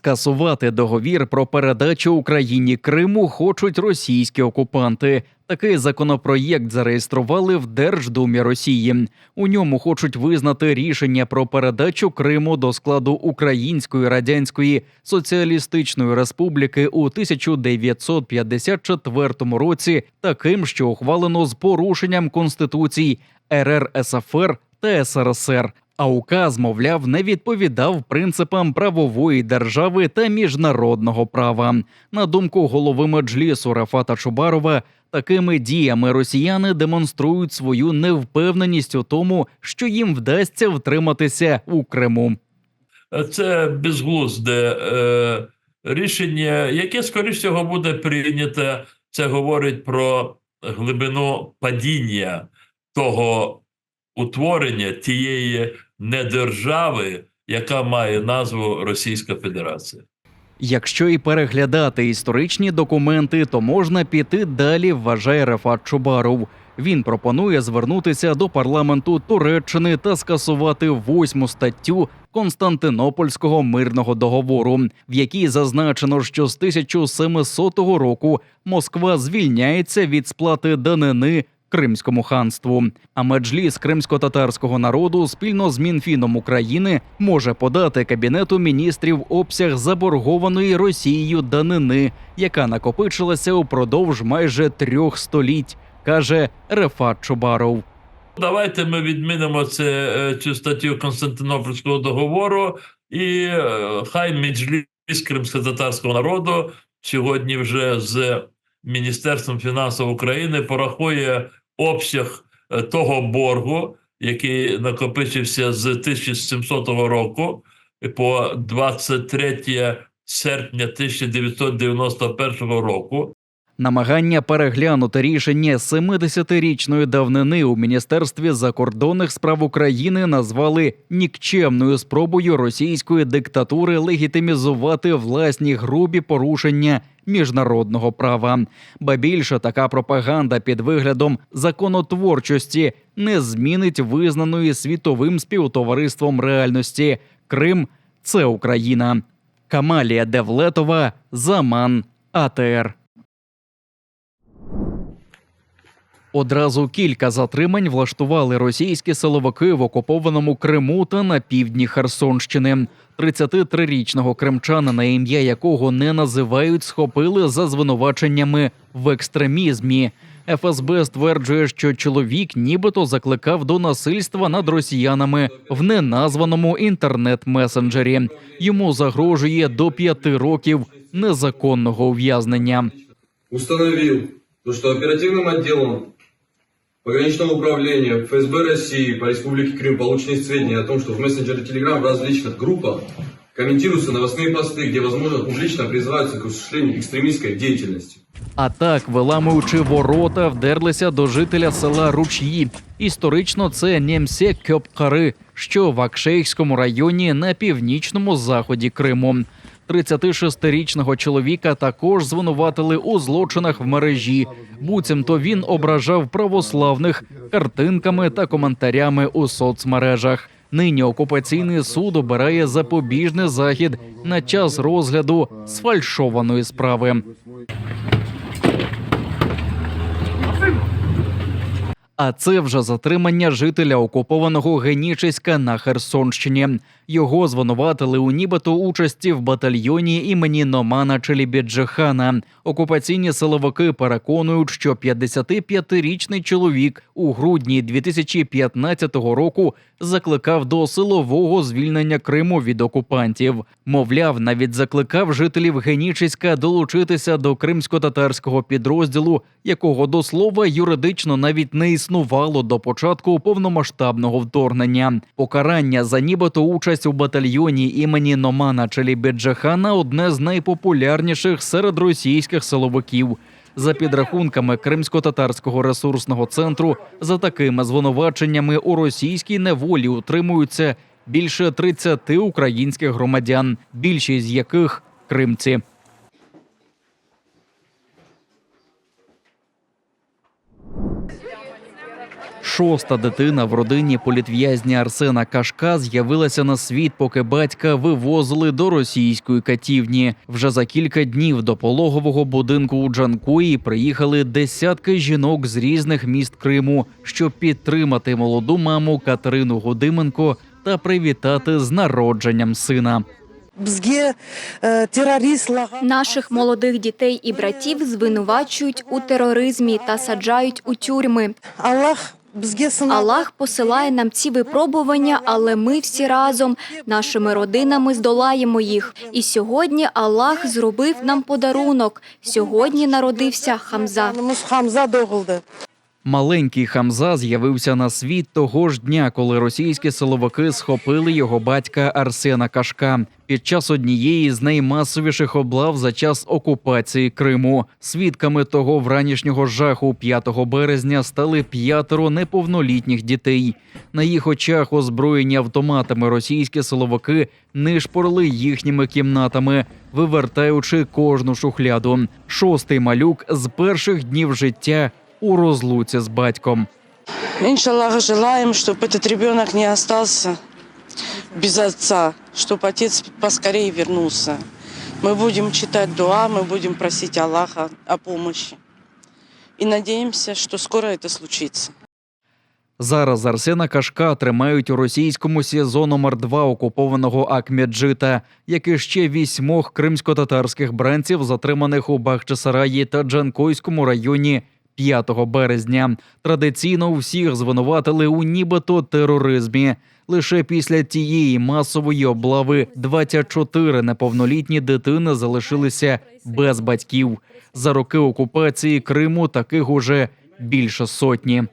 Скасувати договір про передачу Україні Криму хочуть російські окупанти. Такий законопроєкт зареєстрували в Держдумі Росії. У ньому хочуть визнати рішення про передачу Криму до складу Української Радянської Соціалістичної Республіки у 1954 році таким, що ухвалено з порушенням конституцій РРСФР та СРСР. А указ, мовляв, не відповідав принципам правової держави та міжнародного права. На думку голови меджлісу Рафата Чубарова, такими діями росіяни демонструють свою невпевненість у тому, що їм вдасться втриматися у Криму. Це безглузде е, рішення, яке, скоріш всього, буде прийнято. Це говорить про глибину падіння того утворення тієї недержави, яка має назву Російська Федерація. Якщо і переглядати історичні документи, то можна піти далі, вважає Рафат Чубаров. Він пропонує звернутися до парламенту Туреччини та скасувати восьму статтю Константинопольського мирного договору, в якій зазначено, що з 1700 року Москва звільняється від сплати данини Кримському ханству. А меджліс кримсько-татарського народу спільно з Мінфіном України може подати кабінету міністрів обсяг заборгованої Росією данини, яка накопичилася упродовж майже трьох століть, каже Рефат Чубаров. Давайте ми відмінимо це, е, цю статтю Константинопольського договору, і е, хай Меджліс кримсько-татарського народу сьогодні вже з Міністерством фінансів України порахує обсяг е, того боргу, який накопичився з 1700 року по 23 серпня 1991 року. Намагання переглянути рішення 70-річної давнини у міністерстві закордонних справ України назвали нікчемною спробою російської диктатури легітимізувати власні грубі порушення міжнародного права. Ба більше така пропаганда під виглядом законотворчості не змінить визнаної світовим співтовариством реальності. Крим це Україна. Камалія Девлетова, Заман, АТР. Одразу кілька затримань влаштували російські силовики в окупованому Криму та на півдні Херсонщини. 33-річного кримчанина, ім'я якого не називають, схопили за звинуваченнями в екстремізмі. ФСБ стверджує, що чоловік нібито закликав до насильства над росіянами в неназваному інтернет-месенджері. Йому загрожує до п'яти років незаконного ув'язнення. установил, то, что оперативным отделом пограничного управления ФСБ России по Республике Крым получены сведения о том, что в мессенджере Telegram в различных группах комментируются новостные посты, где, возможно, публично призываются к осуществлению экстремистской деятельности. А так, виламуючи ворота, вдерлися до жителя села Руч'ї. Історично це Нємсе Кьопкари, що в Акшейському районі на північному заході Криму. 36-річного чоловіка також звинуватили у злочинах в мережі. Буцімто він ображав православних картинками та коментарями у соцмережах. Нині окупаційний суд обирає запобіжний захід на час розгляду сфальшованої справи. А це вже затримання жителя окупованого Генічеська на Херсонщині. Його звинуватили у нібито участі в батальйоні імені Номана Челібіджихана. Окупаційні силовики переконують, що 55-річний чоловік у грудні 2015 року закликав до силового звільнення Криму від окупантів. Мовляв, навіть закликав жителів Генічеська долучитися до кримсько-татарського підрозділу, якого до слова юридично навіть не існувало до початку повномасштабного вторгнення. Покарання за нібито участь у батальйоні імені Номана Челібеджахана одне з найпопулярніших серед російських силовиків. За підрахунками Кримсько-татарського ресурсного центру, за такими звинуваченнями у російській неволі утримуються більше 30 українських громадян, більшість з яких кримці. Шоста дитина в родині політв'язня Арсена Кашка з'явилася на світ, поки батька вивозили до російської катівні. Вже за кілька днів до пологового будинку у Джанкої приїхали десятки жінок з різних міст Криму, щоб підтримати молоду маму Катерину Гудименко та привітати з народженням сина. е. Наших молодих дітей і братів звинувачують у тероризмі та саджають у тюрми. Аллах. Аллах посилає нам ці випробування, але ми всі разом нашими родинами здолаємо їх. І сьогодні Аллах зробив нам подарунок. Сьогодні народився Хамза. Маленький Хамза з'явився на світ того ж дня, коли російські силовики схопили його батька Арсена Кашка під час однієї з наймасовіших облав за час окупації Криму. Свідками того вранішнього жаху 5 березня стали п'ятеро неповнолітніх дітей. На їх очах, озброєні автоматами, російські силовики нишпорили їхніми кімнатами, вивертаючи кожну шухляду. Шостий малюк з перших днів життя у розлуці з батьком. Иншаллах, желаем, чтобы этот ребенок не остался без отца, чтобы отец поскорее вернулся. Мы будем читать дуа, мы будем просить Аллаха о помощи. И надеемся, что скоро это случится. Зараз Арсена Кашка тримають у російському СІЗО номер 2 окупованого Акмеджита, як і ще вісьмох кримсько-татарських бранців, затриманих у Бахчисараї та Джанкойському районі 5 березня. Традиційно всіх звинуватили у нібито тероризмі. Лише після тієї масової облави 24 неповнолітні дитини залишилися без батьків. За роки окупації Криму таких уже більше сотні.